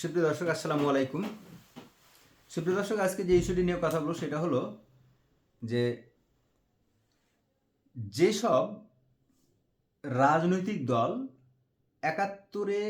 সুপ্রিয় দর্শক, আসসালামু আলাইকুম। সুপ্রিয় দর্শক, আজকে যে ইস্যুটি নিয়ে কথা বলব সেটা হলো যে যেসব রাজনৈতিক দল একাত্তরে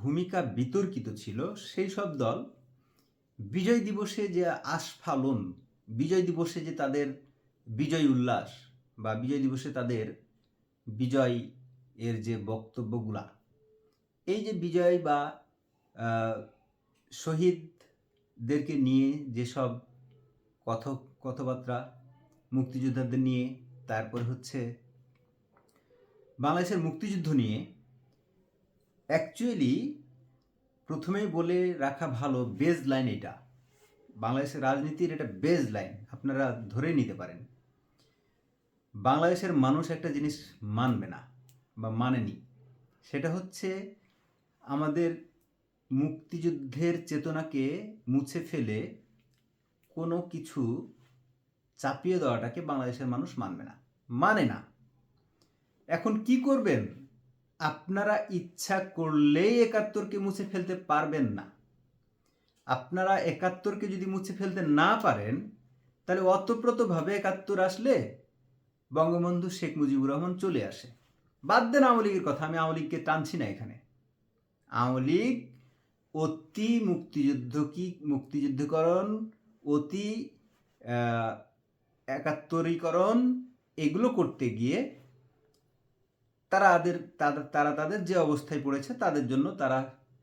ভূমিকা বিতর্কিত ছিল, সেই সব দল বিজয় দিবসে যে আস্ফালন বিজয় দিবসে যে তাদের বিজয় উল্লাস বা বিজয় দিবসে তাদের বিজয় এর যে বক্তব্যগুলা, এই যে বিজয় বা শহীদদেরকে নিয়ে যেসব কথক কথাবার্তা মুক্তিযোদ্ধাদের নিয়ে, তারপরে হচ্ছে বাংলাদেশের মুক্তিযুদ্ধ নিয়ে অ্যাকচুয়ালি প্রথমেই বলে রাখা ভালো বেজ লাইন এটা। বাংলাদেশের রাজনীতির এটা বেজ লাইন আপনারা ধরে নিতে পারেন। বাংলাদেশের মানুষ একটা জিনিস মানবে না বা মানেনি। সেটা হচ্ছে আমাদের মুক্তিযুদ্ধের চেতনাকে মুছে ফেলে কোনো কিছু চাপিয়ে দেওয়াটাকে বাংলাদেশের মানুষ মানবে না। মানে না। এখন কি করবেন? আপনারা ইচ্ছা করলেই একাত্তরকে মুছে ফেলতে পারবেন না। আপনারা একাত্তরকে যদি মুছে ফেলতে না পারেন, তাহলে অতপ্রতভাবে একাত্তর আসলে বঙ্গবন্ধু শেখ মুজিবুর রহমান চলে আসে। বাদ দেন আওয়ামী লীগের কথা, আমি আওয়ামী লীগকে টানছি না এখানে। আওয়ামী লীগ অতি মুক্তিযুদ্ধ কি, মুক্তিযুদ্ধকরণ, অতি একাত্তরীকরণ, এগুলো করতে গিয়ে তারা তাদের তারা তাদের যে অবস্থায় পড়েছে তাদের জন্য তারা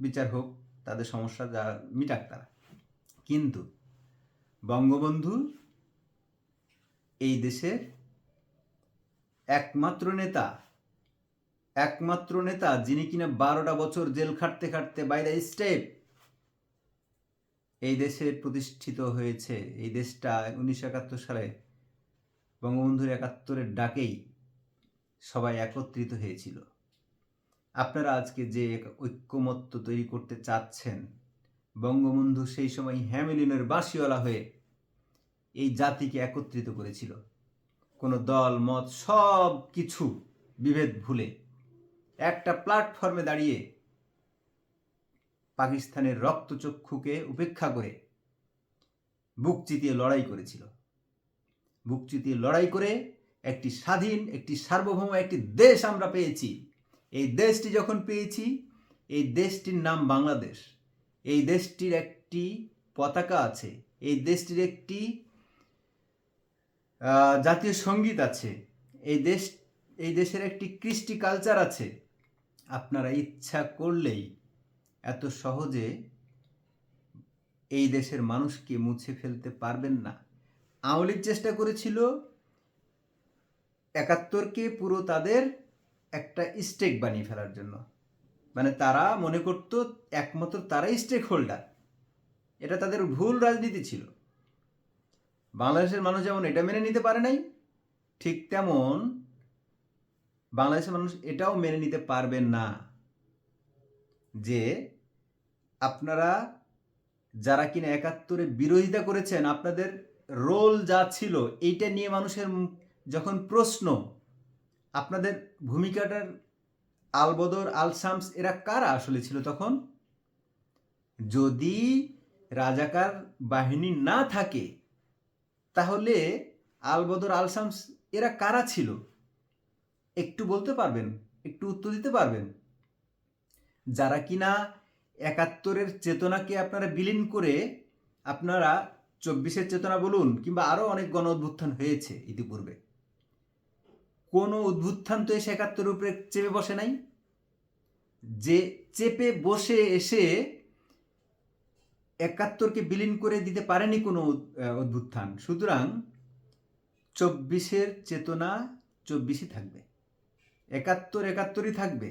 বিচার হোক, তাদের সমস্যা যা মিটাক তারা। কিন্তু বঙ্গবন্ধু এই দেশের একমাত্র নেতা একমাত্র নেতা যিনি কিনা বারোটা বছর জেল খাটতে খাটতে বাইরে স্টেপ। এই দেশে প্রতিষ্ঠিত হয়েছে। এই দেশটা উনিশশো একাত্তর সালে বঙ্গবন্ধুর একাত্তরের ডাকেই সবাই একত্রিত হয়েছিল। আপনারা আজকে যে ঐক্যমত্য তৈরি করতে চাচ্ছেন, বঙ্গবন্ধু সেই সময় হ্যামিলিনের বাঁশিওয়ালা হয়ে এই জাতিকে একত্রিত করেছিল। কোনো দল, মত, সব কিছু বিভেদ ভুলে একটা প্ল্যাটফর্মে দাঁড়িয়ে পাকিস্তানের রক্তচক্ষুকে উপেক্ষা করে বুক চিতিয়ে লড়াই করেছিল। বুক চিতিয়ে লড়াই করে একটি স্বাধীন, একটি সার্বভৌম, একটি দেশ আমরা পেয়েছি। এই দেশটি যখন পেয়েছি, এই দেশটির নাম বাংলাদেশ। এই দেশটির একটি পতাকা আছে, এই দেশটির একটি জাতীয় সংগীত আছে, এই দেশ, এই দেশের একটি কৃষ্টি কালচার আছে। আপনারা ইচ্ছা করলেই এত সহজে এই দেশের মানুষকে মুছে ফেলতে পারবেন না। আওয়ামী চেষ্টা করেছিল একাত্তরকে পুরো তাদের একটা স্টেক বানিয়ে ফেলার জন্য। মানে তারা মনে করত একমাত্র তারাই স্টেক হোল্ডার এটা তাদের ভুল রাজনীতি ছিল। বাংলাদেশের মানুষ যেমন এটা মেনে নিতে পারে নাই, ঠিক তেমন বাংলাদেশের মানুষ এটাও মেনে নিতে পারবেন না যে আপনারা যারা কিনা একাত্তরে বিরোধিতা করেছেন, আপনাদের রোল যা ছিল, এইটা নিয়ে মানুষের যখন প্রশ্ন, আপনাদের ভূমিকাটার আলবদর, আলসামস এরা কারা আসলে ছিল তখন? যদি রাজাকার বাহিনী না থাকে, তাহলে আলবদর, আলসামস এরা কারা ছিল? একটু বলতে পারবেন, একটু উত্তর দিতে পারবেন? যারা কিনা একাত্তরের চেতনাকে আপনারা বিলীন করে আপনারা চব্বিশের চেতনা বলুন কিংবা আরও অনেক গণ উদ্ভুত্থান হয়েছে ইতিপূর্বে। কোনো উদ্ভুত্থান তো এসে একাত্তরের উপরে চেপে বসে নাই। যে চেপে বসে এসে একাত্তরকে বিলীন করে দিতে পারেনি কোনো উদ্ভুত্থান সুতরাং চব্বিশের চেতনা চব্বিশই থাকবে। একাত্তর একাত্তরই থাকবে।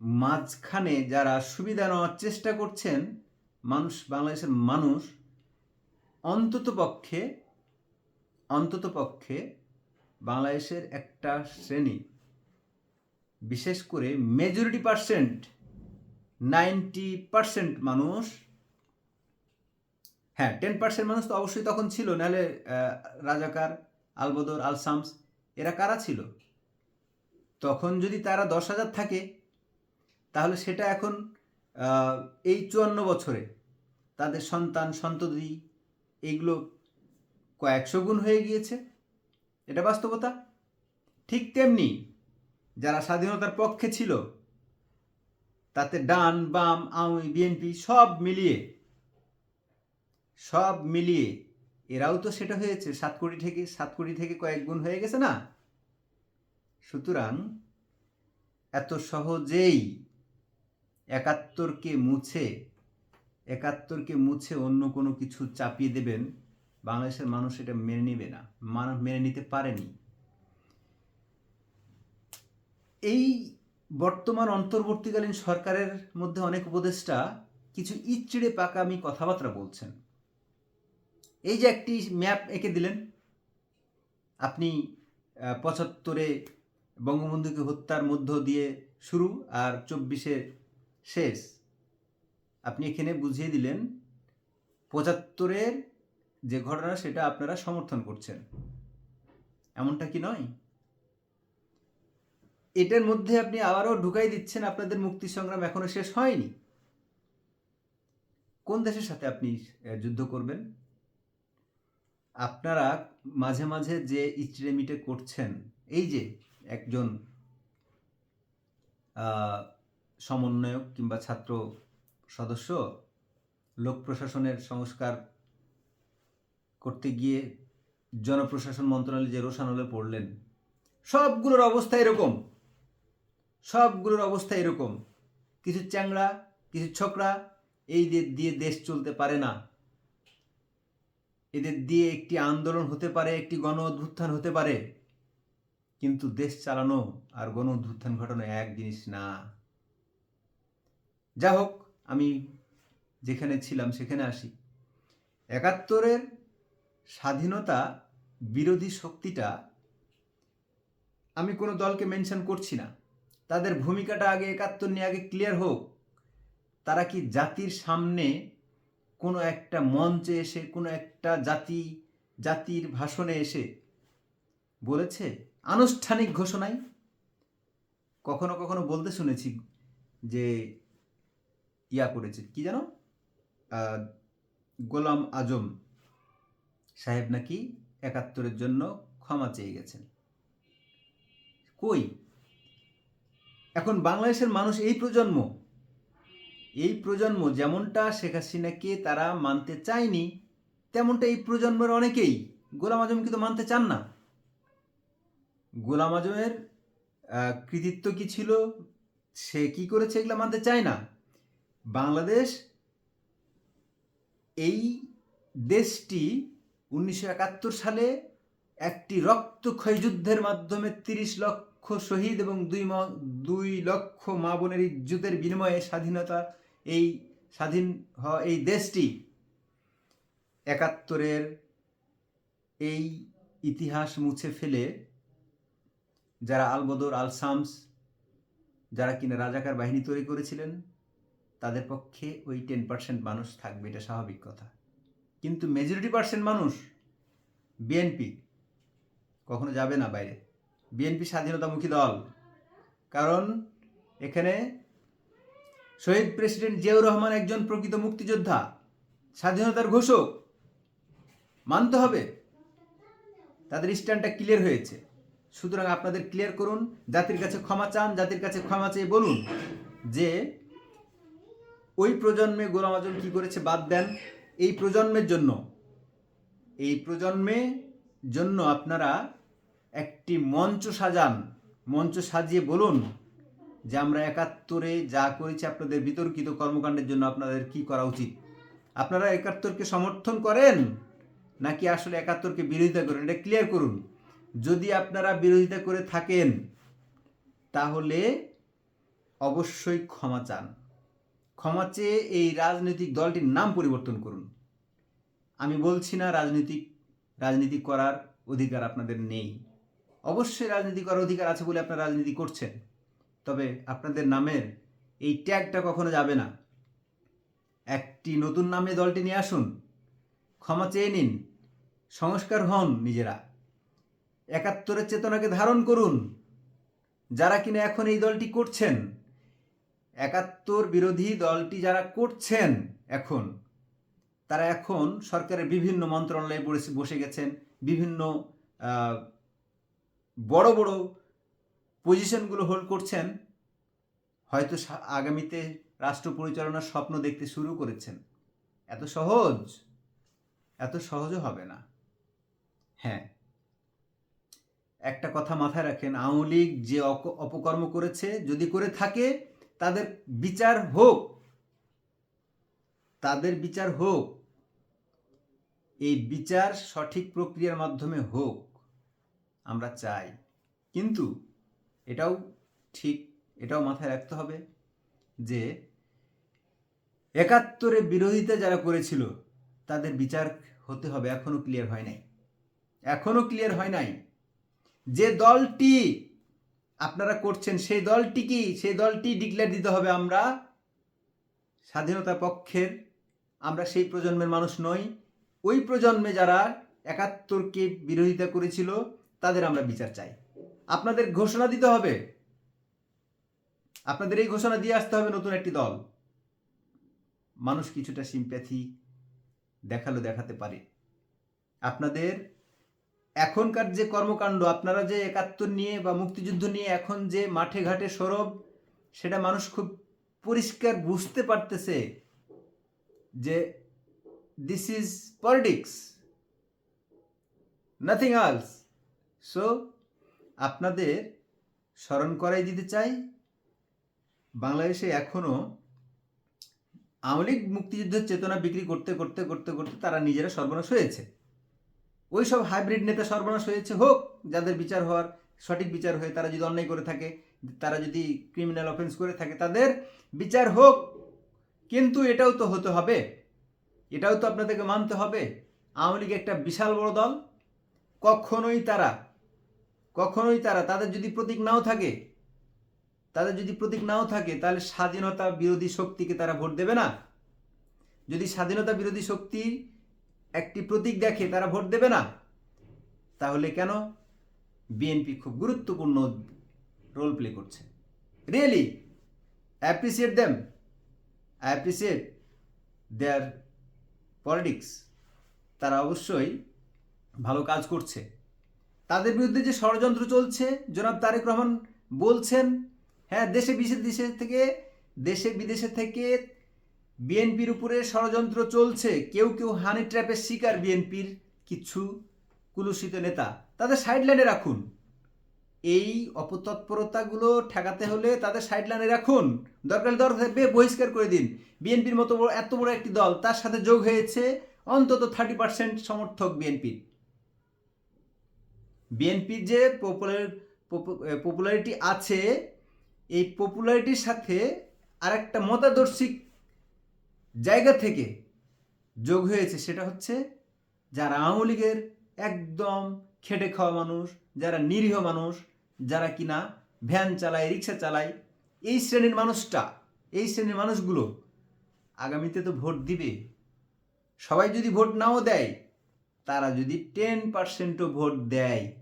মাঝখানে যারা সুবিধা নেওয়ার চেষ্টা করছেন, মানুষ, বাংলাদেশের মানুষ, অন্তত পক্ষে অন্তত পক্ষে বাংলাদেশের একটা শ্রেণি, বিশেষ করে মেজরিটি পার্সেন্ট নাইনটি পার্সেন্ট মানুষ হ্যাঁ টেন পার্সেন্ট মানুষ তো অবশ্যই তখন ছিল, নাহলে রাজাকার, আলবদর, আলসামস, এরা কারা ছিল? তখন যদি তারা দশ হাজার থাকে, তাহলে সেটা এখন এই চুয়ান্ন বছরে তাদের সন্তান, সন্ততি এইগুলো কয়েকশো গুণ হয়ে গিয়েছে। এটা বাস্তবতা? ঠিক তেমনি যারা স্বাধীনতার পক্ষে ছিল, তাতে ডান, বাম, আওয়ামী, বিএনপি সব মিলিয়ে সব মিলিয়ে এরাও তো সেটা হয়েছে, সাত কোটি থেকে, সাত কোটি থেকে কয়েক গুণ হয়ে গেছে না? সুতরাং এত সহজেই একাত্তরকে মুছে একাত্তরকে মুছে অন্য কোনো কিছু চাপিয়ে দেবেন, বাংলাদেশের মানুষ এটা মেনে নেবে না মানুষ মেনে নিতে পারেনি। এই বর্তমান অন্তর্বর্তীকালীন সরকারের মধ্যে অনেক উপদেষ্টা কিছু ইচ্চিড়ে পাকামি কথাবার্তা বলছেন। এই যে একটি ম্যাপ এঁকে দিলেন, আপনি পঁচাত্তরে বঙ্গবন্ধুকে হত্যার মধ্য দিয়ে শুরু আর চব্বিশে শেষ। আপনি এখানে বুঝিয়ে দিলেন, পঁচাত্তরের যে ঘটনা সেটা আপনারা সমর্থন করছেন। এমনটা কি নয়? এটার মধ্যে আপনি আবারও ঢুকাই দিচ্ছেন, আপনাদের মুক্তি সংগ্রাম এখনও শেষ হয়নি। কোন দেশের সাথে আপনি যুদ্ধ করবেন? আপনারা মাঝে মাঝে যে ইচড়েমিটে করছেন, এই যে একজন সমন্বয়ক কিংবা ছাত্র সদস্য লোক প্রশাসনের সংস্কার করতে গিয়ে জনপ্রশাসন মন্ত্রণালয়ে যে রোশানলে পড়লেন, সবগুলোর অবস্থা এরকম। সবগুলোর অবস্থা এরকম। কিছু চ্যাংড়া, কিছু ছোকরা এই দিয়ে দেশ চলতে পারে না। এদের দিয়ে একটি আন্দোলন হতে পারে, একটি গণ অভ্যুত্থান হতে পারে। কিন্তু দেশ চালানো আর গণ অভ্যুত্থান ঘটানো এক জিনিস না। যা হোক, আমি যেখানে ছিলাম সেখানে আসি। একাত্তরের স্বাধীনতা বিরোধী শক্তিটা আমি কোনো দলকে মেনশন করছি না। তাদের ভূমিকাটা আগে একাত্তর নিয়ে আগে ক্লিয়ার হোক। তারা কি জাতির সামনে কোনো একটা মঞ্চে এসে, কোনো একটা জাতি, জাতির ভাষণে এসে বলেছে? আনুষ্ঠানিক ঘোষণায় কখনো কখনো বলতে শুনেছি যে ইয়া করেছে। কি জানো? গোলাম আজম সাহেব নাকি একাত্তরের জন্য ক্ষমা চেয়ে গেছেন। কই? এখন বাংলাদেশের মানুষ এই প্রজন্ম এই প্রজন্ম যেমনটা শেখ হাসিনাকে তারা মানতে চায়নি, তেমনটা এই প্রজন্মের অনেকেই। গোলাম আজম কিন্তু মানতে চান না। গোলাম আজমের কৃতিত্ব কি ছিল? সে কি করেছে এগুলো মানতে চায় না। বাংলাদেশ এই দেশটি উনিশশো একাত্তর সালে একটি রক্তক্ষয় যুদ্ধের মাধ্যমে তিরিশ লক্ষ শহীদ এবং দুই দুই লক্ষ মা বোনের ইজ্জতের বিনিময়ে স্বাধীনতা, এই স্বাধীন হওয়া এই দেশটি একাত্তরের এই ইতিহাস মুছে ফেলে যারা আলবদর আল শামস যারা কিনা রাজাকার বাহিনী তৈরি করেছিলেন, তাদের পক্ষে ওই টেন পার্সেন্ট মানুষ থাকবে, এটা স্বাভাবিক কথা। কিন্তু মেজরিটি পার্সেন্ট মানুষ বিএনপি কখনো যাবে না বাইরে। বিএনপি স্বাধীনতামুখী দল। কারণ এখানে শহীদ প্রেসিডেন্ট জিয়াউর রহমান একজন প্রকৃত মুক্তিযোদ্ধা। স্বাধীনতার ঘোষক। মানতে হবে। তাদের স্ট্যান্ডটা ক্লিয়ার হয়েছে। সুতরাং আপনাদের ক্লিয়ার করুন, জাতির কাছে ক্ষমা চান, জাতির কাছে ক্ষমা চেয়ে বলুন যে ওই প্রজন্মে গোলাম আজম কি করেছে বাদ দেন। এই প্রজন্মের জন্য, এই প্রজন্মে জন্য আপনারা একটি মঞ্চ সাজান। মঞ্চ সাজিয়ে বলুন যে আমরা একাত্তরে যা করেছি আপনাদের বিতর্কিত কর্মকাণ্ডের জন্য আপনাদের কি করা উচিত? আপনারা একাত্তরকে সমর্থন করেন নাকি আসলে একাত্তরকে বিরোধিতা করেন? এটা ক্লিয়ার করুন। যদি আপনারা বিরোধিতা করে থাকেন, তাহলে অবশ্যই ক্ষমা চান। ক্ষমা চেয়ে এই রাজনৈতিক দলটির নাম পরিবর্তন করুন। আমি বলছি না রাজনৈতিক, রাজনীতি করার অধিকার আপনাদের নেই। অবশ্যই রাজনীতি করার অধিকার আছে বলে আপনারা রাজনীতি করছেন। তবে আপনাদের নামের এই ট্যাগটা কখনো যাবে না। একটি নতুন নামে দলটি নিয়ে আসুন। ক্ষমা চেয়ে নিন। সংস্কার হন নিজেরা। একাত্তরের চেতনাকে ধারণ করুন। যারা কিনা এখন এই দলটি করছেন, একাত্তর বিরোধী দলটি যারা করছেন এখন, তারা এখন সরকারের বিভিন্ন মন্ত্রণালয়ে পড়েছে বসে গেছেন, বিভিন্ন বড় বড় পজিশনগুলো হোল্ড করছেন। হয়তো আগামীতে রাষ্ট্র পরিচালনার স্বপ্ন দেখতে শুরু করেছেন। এত সহজ? এত সহজও হবে না। হ্যাঁ। একটা কথা মাথায় রাখেন, আওয়ামী লীগ যে অপকর্ম করেছে, যদি করে থাকে, তাদের বিচার হোক। তাদের বিচার হোক। এই বিচার সঠিক প্রক্রিয়ার মাধ্যমে হোক, আমরা চাই। কিন্তু এটাও ঠিক, এটাও মাথায় রাখতে হবে যে একাত্তরে বিরোধিতা যারা করেছিল, তাদের বিচার হতে হবে, এখনও ক্লিয়ার হয় নাই। এখনও ক্লিয়ার হয় নাই। যে দলটি আপনারা করছেন, সেই দলটি কি? সেই দলটি ডিক্লেয়ার দিতে হবে আমরা। স্বাধীনতা পক্ষের আমরা সেই প্রজন্মের মানুষ নই। ওই প্রজন্মে যারা একাত্তরকে বিরোধিতা করেছিল, তাদের আমরা বিচার চাই। আপনাদের ঘোষণা দিতে হবে। আপনাদের এই ঘোষণা দিয়ে আসতে হবে নতুন একটি দল। মানুষ কিছুটা সিম্প্যাথি দেখাল, দেখাতে পারে। আপনাদের এখনকার যে কর্মকাণ্ড, আপনারা যে একাত্তর নিয়ে বা মুক্তিযুদ্ধ নিয়ে এখন যে মাঠে ঘাটে সরব, সেটা মানুষ খুব পরিষ্কার বুঝতে পারতেছে যে this is politics nothing else so আপনাদের স্মরণ করাই দিতে চাই, বাংলাদেশে এখনও আওয়ামী লীগ মুক্তিযুদ্ধের চেতনা বিক্রি করতে করতে করতে করতে তারা নিজেরা সর্বনাশ হয়েছে। ওই সব হাইব্রিড নেতা সর্বনাশ হয়েছে, হোক, যাদের বিচার হওয়ার সঠিক বিচার হয়ে তারা যদি অন্যায় করে থাকে, তারা যদি ক্রিমিনাল অফেন্স করে থাকে, তাদের বিচার হোক। কিন্তু এটাও তো হতে হবে, এটাও তো আপনাদেরকে মানতে হবে, আওয়ামী লীগ একটা বিশাল বড় দল, কখনোই তারা কখনোই তারা, তাদের যদি প্রতীক নাও থাকে, তাদের যদি প্রতীক নাও থাকে, তাহলে স্বাধীনতা বিরোধী শক্তিকে তারা ভোট দেবে না। যদি স্বাধীনতা বিরোধী শক্তি একটি প্রতীক দেখে তারা ভোট দেবে না, তাহলে কেন? বিএনপি খুব গুরুত্বপূর্ণ রোল প্লে করছে। Really appreciate them appreciate their politics তারা অবশ্যই ভালো কাজ করছে। তাদের বিরুদ্ধে যে ষড়যন্ত্র চলছে, জনাব তারেক রহমান বলছেন হ্যাঁ দেশে বিদেশে দেশে থেকে, দেশে বিদেশে থেকে বিএনপির উপরে ষড়যন্ত্র চলছে, কেউ কেউ হানি ট্র্যাপের শিকার বিএনপির কিছু কুলুষিত নেতা। তাদের সাইডলাইনে রাখুন। এই অপতৎপরতাগুলো ঠেকাতে হলে তাদের সাইডলাইনে রাখুন। দরকার দরকার থাকবে বহিষ্কার করে দিন। বিএনপির মতো বড় এত বড় একটি দল, তার সাথে যোগ হয়েছে অন্তত থার্টি পার্সেন্ট সমর্থক বিএনপির বিএনপির যে পপুলার পপুলারিটি আছে, এই পপুলারিটির সাথে আরেকটা মতাদর্শিক জায়গা থেকে যোগ হয়েছে সেটা হচ্ছে যারা আওয়ামী লীগের একদম খেটে খাওয়া মানুষ, যারা নিরীহ মানুষ, যারা কিনা ভ্যান চালায়, রিক্সা চালায়, এই শ্রেণির মানুষটা, এই শ্রেণির মানুষগুলো আগামীতে তো ভোট দিবে। সবাই যদি ভোট নাও দেয়, তারা যদি টেন পার্সেন্টও ভোট দেয়,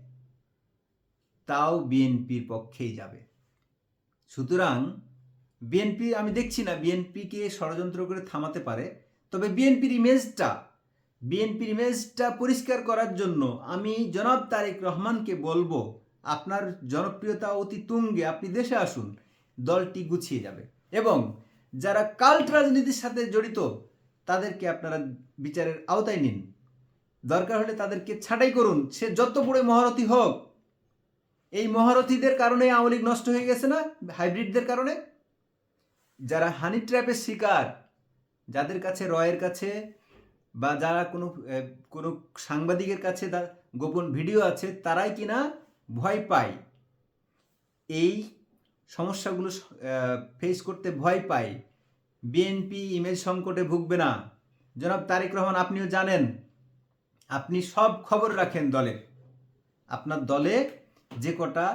তাও বিএনপির পক্ষেই যাবে। সুতরাং বিএনপি আমি দেখছি না বিএনপিকে ষড়যন্ত্র করে থামাতে পারে। তবে বিএনপির ইমেজটা বিএনপির ইমেজটা পরিষ্কার করার জন্য আমি জনাব তারেক রহমানকে বলব, আপনার জনপ্রিয়তা অতি তুঙ্গে, আপনি দেশে আসুন, দলটি গুছিয়ে যাবে। এবং যারা কাল্ট রাজনীতির সাথে জড়িত, তাদেরকে আপনারা বিচারের আওতায় নিন। দরকার হলে তাদেরকে ছাঁটাই করুন, সে যত বড় মহারথী হোক। এই মহারথীদের কারণে আওয়ামী লীগ নষ্ট হয়ে গেছে না, হাইব্রিডদের কারণে? যারা হানি ট্র্যাপের শিকার, যাদের কাছে, রয়ের কাছে বা যারা কোনো কোনো সাংবাদিকের কাছে গোপন ভিডিও আছে, তারাই কিনা ভয় পায়। এই সমস্যাগুলো ফেস করতে ভয় পায়। বিএনপি ইমেজ সংকটে ভুগবে না। জনাব তারেক রহমান, আপনিও জানেন, আপনি সব খবর রাখেন দলের আপনার দলে যে কটা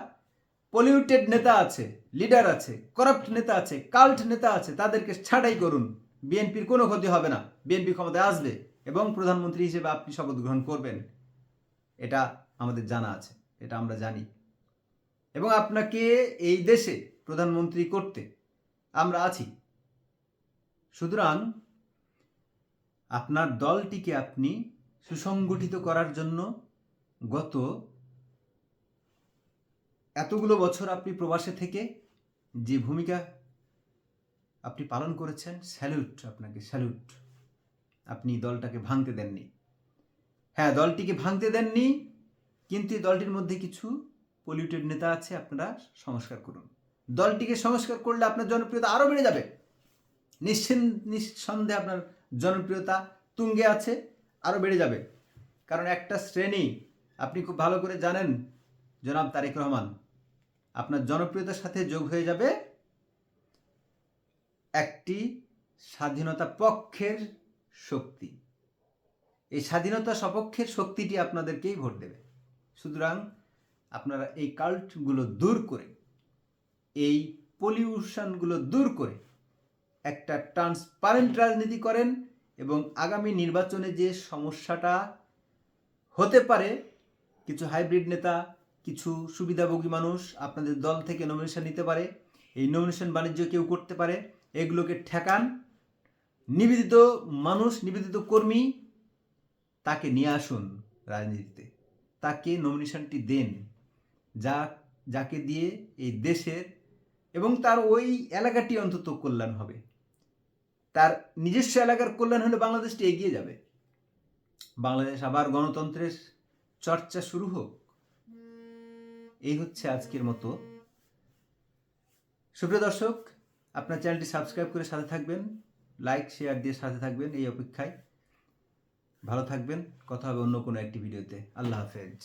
পলিউটেড নেতা আছে লিডার আছে করাপ্ট নেতা আছে কাল্ট নেতা আছে, তাদেরকে ছাঁটাই করুন। বিএনপির কোনো ক্ষতি হবে না। বিএনপি ক্ষমতায় আসবে এবং প্রধানমন্ত্রী হিসেবে আপনি শপথ গ্রহণ করবেন। এটা আমাদের জানা আছে, এটা আমরা জানি। এবং আপনাকে এই দেশে প্রধানমন্ত্রী করতে আমরা আছি। সুতরাং আপনার দলটিকে আপনি সুসংগঠিত করার জন্য গত এতগুলো বছর আপনি প্রবাসে থেকে যে ভূমিকা আপনি পালন করেছেন, স্যালুট আপনাকে, স্যালুট। আপনি দলটাকে ভাঙতে দেননি। হ্যাঁ দলটিকে ভাঙতে দেননি, কিন্তু এই দলটির মধ্যে কিছু পলিউটেড নেতা আছে, আপনারা সংস্কার করুন। দলটিকে সংস্কার করলে আপনার জনপ্রিয়তা আরও বেড়ে যাবে। নিশ্চিন, নিঃসন্দেহে আপনার জনপ্রিয়তা তুঙ্গে আছে আরও বেড়ে যাবে। কারণ একটা শ্রেণি, আপনি খুব ভালো করে জানেন জনাব তারেক রহমান, আপনার জনপ্রিয়তার সাথে যোগ হয়ে যাবে একটি স্বাধীনতা পক্ষের শক্তি। এই স্বাধীনতা সপক্ষের শক্তিটি আপনাদেরকেই ভোট দেবে। সুতরাং আপনারা এই কাল্টগুলো দূর করে, এই পলিউশনগুলো দূর করে একটা ট্রান্সপারেন্ট রাজনীতি করেন এবং আগামী নির্বাচনে যে সমস্যাটা হতে পারে, কিছু হাইব্রিড নেতা কিছু সুবিধাভোগী মানুষ আপনাদের দল থেকে নমিনেশন নিতে পারে। এই নমিনেশন বাণিজ্য কেউ করতে পারে। এগুলোকে ঠেকান। নিবেদিত মানুষ, নিবেদিত কর্মী তাকে নিয়ে আসুন রাজনীতিতে। তাকে নমিনেশনটি দেন। যা, যাকে দিয়ে এই দেশের এবং তার ওই এলাকাটি অন্তত কল্যাণ হবে। তার নিজস্ব এলাকার কল্যাণ হলে বাংলাদেশটি এগিয়ে যাবে। বাংলাদেশ আবার গণতন্ত্রের চর্চা শুরু হোক। এই হচ্ছে আজকের মতো। সুপ্রিয় দর্শক, আপনার চ্যানেলটি সাবস্ক্রাইব করে সাথে থাকবেন, লাইক, শেয়ার দিয়ে সাথে থাকবেন এই অপেক্ষায়। ভালো থাকবেন, কথা হবে অন্য কোনো একটি ভিডিওতে। আল্লাহ হাফেজ।